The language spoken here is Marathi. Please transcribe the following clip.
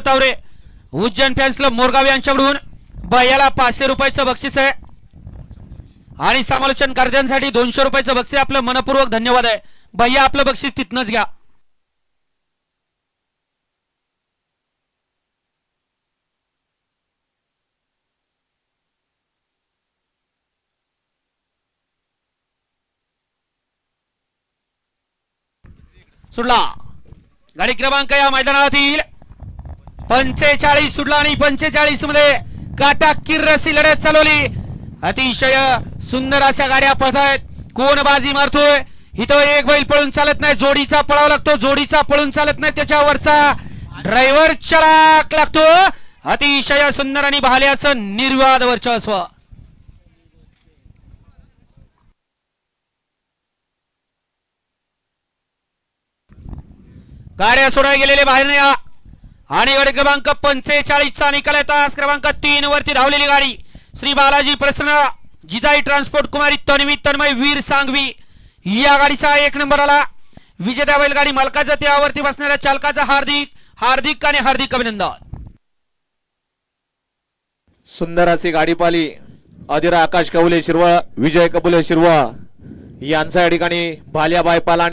तावरे उज्जैन फॅन्सला मोरगाव यांच्याकडून भैयाला पाचशे रुपयाचं बक्षीस आहे. आणि समालोचन कर्त्यांसाठी दोनशे रुपयाचं बक्षीस आपलं मनपूर्वक धन्यवाद आहे. भैया आपलं बक्षीस तिथनच घ्या. सुटला. गाडी क्रमांक या मैदानात येईल. पंचेचाळीस सुटला आणि पंचेचाळीसमध्ये काटा रसी लढत चालवली. अतिशय सुंदर अशा गाड्या पळतायत कोण बाजी मारतोय? इथं एक बैल पळून चालत नाही. जोडीचा पळावा लागतो. जोडीचा पळून चालत नाही. त्याच्यावरचा ड्रायव्हर चलाक लागतो. अतिशय सुंदर आणि भाल्याचं निर्वाद वर्चस्व. गाड्या सोडायला गेलेले बाहेर नाही. आणि गाडी क्रमांक पंचेचाळीसचा निकाल आहे तास क्रमांक तीन वरती धावलेली गाडी. श्री बालाजी प्रसन्न जिजाई ट्रान्सपोर्ट कुमारी तन्वी तन्मय वीर सांगवी. या गाडीचा एक नंबर आला. विजेता बैलगाडी मालकाचा त्यावरती बसणाऱ्या चालकाचा हार्दिक हार्दिक आणि हार्दिक अभिनंदन. सुंदर अशी गाडी पाली अधिरा आकाश कबुले शिरवळ विजय कबुले शिरवळ. यांचा या ठिकाणी भाल्या बायपाला